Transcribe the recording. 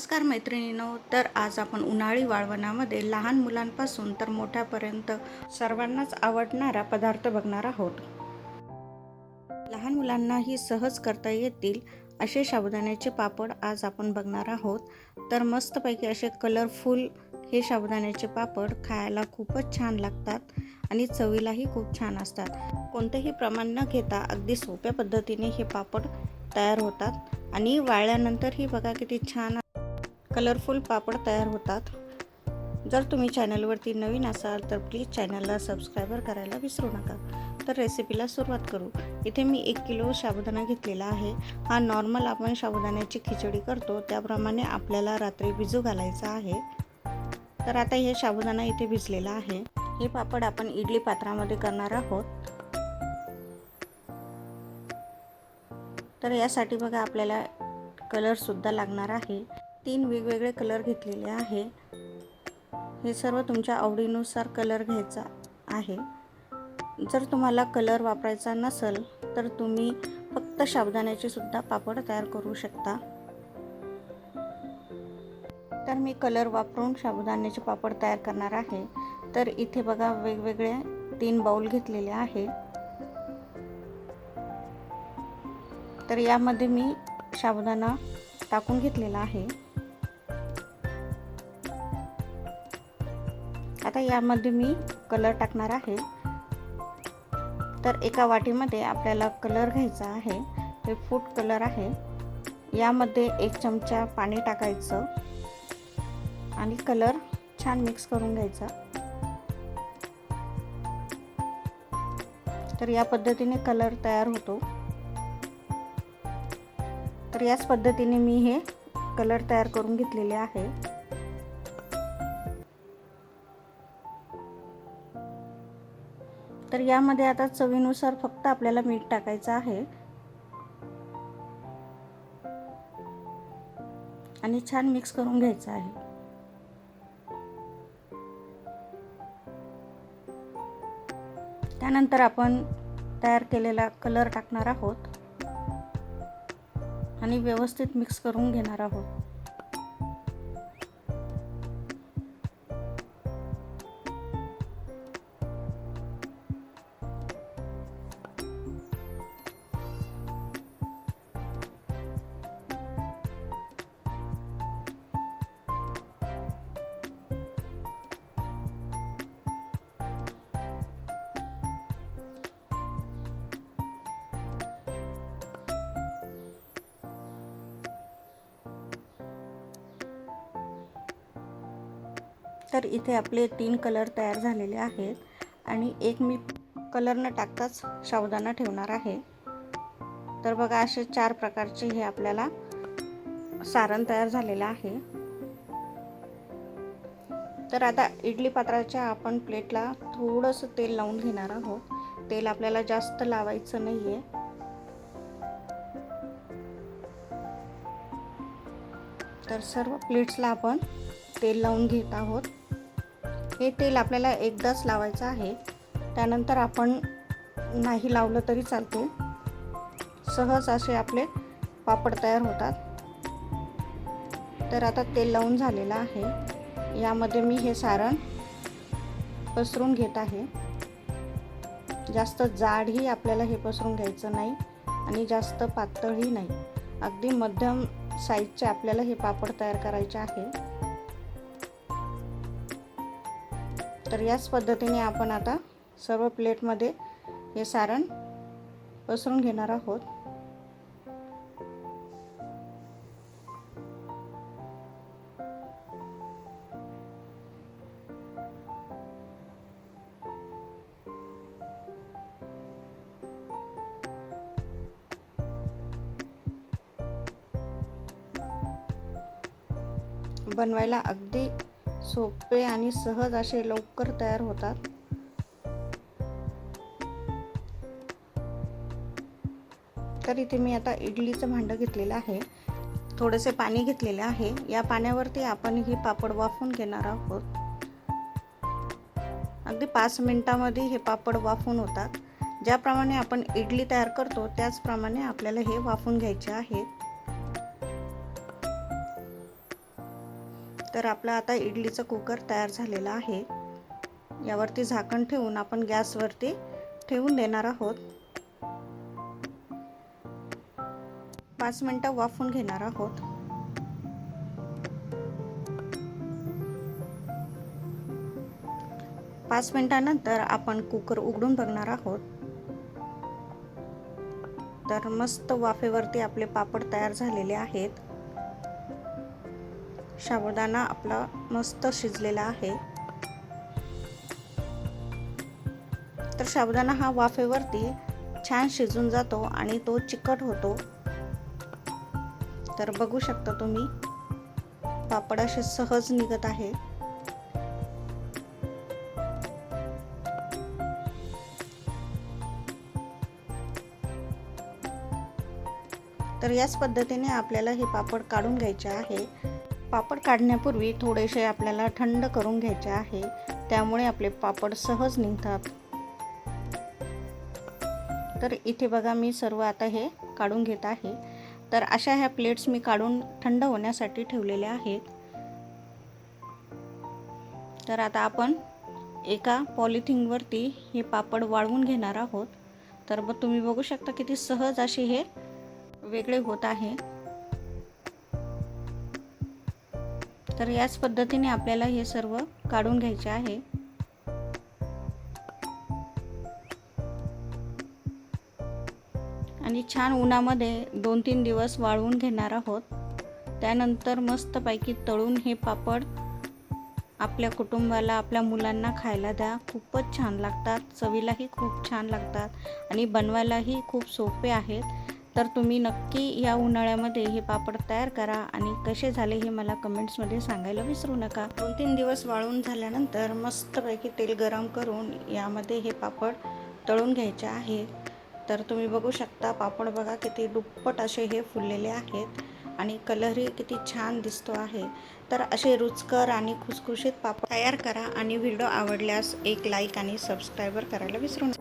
नमस्कार मैत्रिणींनो तर आज आपण उन्हाळी वाळवणामध्ये लहान मुलांपासून तर मोठ्यापर्यंत सर्वांनाच आवडणारा पदार्थ बघणार आहोत. लहान मुलांनाही सहज करता येतील असे साबुदाण्याचे पापड आज आपण बघणार आहोत. तर मस्तपैकी असे कलरफुल हे साबुदाण्याचे पापड खायला खूपच छान लागतात आणि चवीलाही खूप छान असतात. कोणतेही प्रमाण न घेता अगदी सोप्या पद्धतीने हे पापड तयार होतात. आणि वाळल्यानंतरही बघा किती छान कलरफुल पापड तयार होतात. जर तुम्ही चॅनलवरती नवीन असाल तर प्लीज चॅनलला सबस्क्रायबर करायला विसरू नका. तर रेसिपीला सुरुवात करू. इथे मी एक किलो साबुदाणा घेतलेला आहे. हा नॉर्मल आपण साबुदाण्याची खिचडी करतो. त्याप्रमाणे आपल्याला रात्री भिजू घालायचा आहे. तर आता हे साबुदाणा इथे भिजलेला आहे. हे पापड आपण इडली पात्रामध्ये करणार आहोत. तर यासाठी बघा आपल्याला कलरसुद्धा लागणार आहे. तीन वेगवेगळे कलर घेतलेले आहे. हे सर्व तुमच्या आवडीनुसार कलर घ्यायचा आहे. जर तुम्हाला कलर वापरायचा नसेल तर तुम्ही फक्त साबुदाण्याचे सुद्धा पापड तयार करू शकता. तर मी कलर वापरून साबुदाण्याचे पापड तयार करणार आहे. तर इथे बघा वेगवेगळे तीन बाउल घेतलेले आहे. तर यामध्ये मी साबुदाणा टाकून घेतलेला आहे. आता यामध्ये मी कलर टाकणार आहे. तर एका वाटीमध्ये आपल्याला कलर घ्यायचा आहे. हे फूड कलर आहे. यामध्ये एक चमचा पाणी टाकायचं आणि कलर छान मिक्स करून घ्यायचा. तर या पद्धतीने कलर तयार होतो. तर याच पद्धतीने मी हे कलर तयार करून घेतलेले आहे. तर यामध्ये आता चवीनुसार फक्त आपल्याला मीठ टाकायचं आहे. आणि छान मिक्स करून घ्यायचं आहे. त्यानंतर आपण तयार केलेला कलर टाकणार आहोत. आणि व्यवस्थित मिक्स करून घेणार आहोत. तर इथे आपले तीन कलर तयार झालेले आहेत. आणि एक मी कलर न टाकताच सावधाना ठेवणार आहे. तर बघा असे चार प्रकारचे हे आपल्याला सारण तयार झालेलं आहे. तर आता इडली पात्राच्या आपण प्लेटला थोडंसं तेल लावून घेणार आहोत. तेल आपल्याला जास्त लावायचं नाही आहे तर सर्व प्लेट्सला आपण तेल लावून घेत आहोत. हे तेल आपल्याला एकदाच लावायचं आहे. त्यानंतर आपण नाही लावलं तरी चालते. सहज असे आपले पापड तयार होतात. तर आता तेल लावून झालेलं आहे. यामध्ये मी हे सारण पसरून घेत आहे. जास्त जाडही आपल्याला हे पसरून घ्यायचं नाही आणि जास्त पातळही नाही. अगदी मध्यम साईजचे आपल्याला हे पापड तयार करायचे आहे. तर याच पद्धतीने आपण आता सर्व प्लेटमध्ये हे सारण पसरून घेणार आहोत. बनवायला अगदी सोपे आणि सहज असे लवकर तयार होतात. तर इथे मी आता इडलीचं भांडं घेतलेलं आहे. थोडेसे पाणी घेतलेले आहे. या पाण्यावरती आपण ही पापड वाफून घेणार आहोत. अगदी पाच मिनिटामध्ये हे पापड वाफून होतात. ज्याप्रमाणे आपण इडली तयार करतो त्याचप्रमाणे आपल्याला हे वाफून घ्यायचे आहेत तर आपला आता इडलीचं कुकर तयार झालेला आहे. यावरती झाकण ठेवून आपण गॅसवरती ठेवून देणार आहोत. पाच मिनटं वाफून घेणार आहोत. पाच मिनटानंतर आपण कुकर उघडून बघणार आहोत. तर मस्त वाफेवरती आपले पापड तयार झालेले आहेत. साबुदाणा आपला मस्त शिजलेला आहे. तर साबुदाणा हा वाफेवरती छान शिजून जातो आणि तो चिकट होतो. तर बघू शकता तुम्ही पापड असे सहज निघत आहे. तर याच पद्धतीने आपल्याला हे पापड काढून घ्यायचे आहे. पापड काढण्यापूर्वी थोडेसे आपल्याला थंड करून घ्यायचे आहे. त्यामुळे आपले पापड सहज निघतात. तर इथे बघा मी सर्व आता हे काढून घेत आहे. तर अशा ह्या प्लेट्स मी काढून थंड होण्यासाठी ठेवलेल्या आहेत. तर आता आपण एका पॉलिथिनवरती हे पापड वाळवून घेणार आहोत. तर मग तुम्ही बघू शकता किती सहज असे हे वेगळे होत आहे. तर याच पद्धतीने आपल्याला हे सर्व काढून घ्यायचे आहे. आणि छान उन्हामध्ये दोन तीन दिवस वाळवून घेणार आहोत. त्यानंतर मस्तपैकी तळून हे पापड आपल्या कुटुंबाला आपल्या मुलांना खायला द्या. खूपच छान लागतात. चवीलाही खूप छान लागतात. आणि बनवायलाही खूप सोपे आहेत. तर तुम्ही नक्की या उन्हाळ्यामध्ये हे पापड तयार करा आणि कसे झाले हे मला कमेंट्समध्ये सांगायला विसरू नका. दोन तीन दिवस वाळून झाल्यानंतर मस्तपैकी तेल गरम करून यामध्ये हे पापड तळून घ्यायचे आहे. तर तुम्ही बघू शकता पापड बघा किती दुप्पट असे हे फुललेले आहेत आणि कलरही किती छान दिसतो आहे. तर असे रुचकर आणि खुसखुशीत पापड तयार करा आणि व्हिडिओ आवडल्यास एक लाईक आणि सबस्क्राईबर करायला विसरू नका.